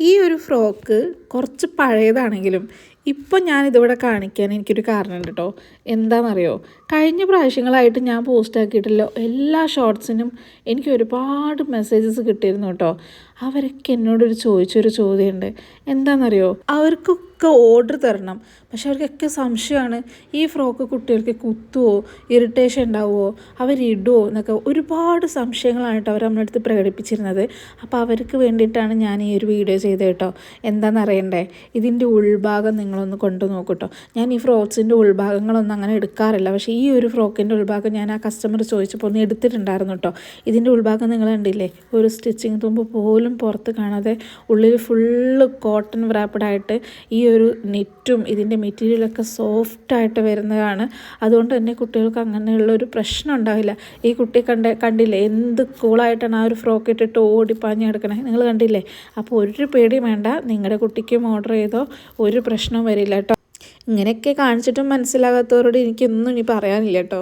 ഈ ഒരു ഫ്രോക്ക് കുറച്ച് പഴയതാണെങ്കിലും ഇപ്പം ഞാനിതിവിടെ കാണിക്കാൻ എനിക്കൊരു കാരണമുണ്ട് കേട്ടോ എന്താണെന്നറിയോ? കഴിഞ്ഞ പ്രാവശ്യങ്ങളായിട്ട് ഞാൻ പോസ്റ്റ് ആക്കിയിട്ടല്ലോ എല്ലാ ഷോർട്സിനും എനിക്ക് ഒരുപാട് മെസ്സേജസ് കിട്ടിയിരുന്നു കേട്ടോ അവരൊക്കെ എന്നോടൊരു ചോദിച്ചൊരു ചോദ്യമുണ്ട്. എന്താണെന്നറിയോ? അവർക്കൊക്കെ ഓർഡർ തരണം. പക്ഷെ അവർക്കൊക്കെ സംശയമാണ് ഈ ഫ്രോക്ക് കുട്ടികൾക്ക് കുത്തുവോ ഇറിറ്റേഷൻ ഉണ്ടാവുമോ അവരിടുമോ എന്നൊക്കെ ഒരുപാട് സംശയങ്ങളാണ് കേട്ടോ അവർ നമ്മുടെ അടുത്ത് പ്രകടിപ്പിച്ചിരുന്നത്. അപ്പോൾ അവർക്ക് വേണ്ടിയിട്ടാണ് ഞാൻ ഈ ഒരു വീഡിയോ ചെയ്തത് കേട്ടോ എന്താണെന്നറിയണ്ടേ? ഇതിന്റെ ഉൾഭാഗം നിങ്ങളൊന്ന് കൊണ്ടു നോക്കൂട്ടോ. ഞാൻ ഈ ഫ്രോക്സിന്റെ ഉൾഭാഗങ്ങളൊന്നും അങ്ങനെ എടുക്കാറില്ല. പക്ഷേ ഈ ഒരു ഫ്രോക്കിന്റെ ഉൾഭാഗം ഞാൻ ആ കസ്റ്റമർ ചോദിച്ചപ്പോൾ ഒന്ന് എടുത്തിട്ടുണ്ടായിരുന്നു കേട്ടോ. ഇതിന്റെ ഉൾഭാഗം നിങ്ങൾ കണ്ടില്ലേ? ഒരു സ്റ്റിച്ചിങ് തുമ്പ് പോലും പുറത്ത് കാണാതെ ഉള്ളിൽ ഫുള്ള് കോട്ടൺ വ്രാപ്പഡായിട്ട് ഈ ഒരു നെറ്റും ഇതിന്റെ മെറ്റീരിയലൊക്കെ സോഫ്റ്റായിട്ട് വരുന്നതാണ്. അതുകൊണ്ട് തന്നെ കുട്ടികൾക്ക് അങ്ങനെയുള്ള ഒരു പ്രശ്നം ഉണ്ടാവില്ല. ഈ കുട്ടി കണ്ട കണ്ടില്ലേ? എന്ത് കൂളായിട്ടാണ് ആ ഒരു ഫ്രോക്ക് ഇട്ടിട്ട് ഓടി കിടക്കണേ നിങ്ങൾ കണ്ടില്ലേ? അപ്പോൾ ഒരു പേടിയും വേണ്ട. നിങ്ങളുടെ കുട്ടിക്കും ഓർഡർ ചെയ്തോ? ഒരു പ്രശ്നവും വരില്ല കേട്ടോ ഇങ്ങനെയൊക്കെ കാണിച്ചിട്ടും മനസ്സിലാകാത്തവരോട് എനിക്കൊന്നും ഇനി പറയാനില്ല കേട്ടോ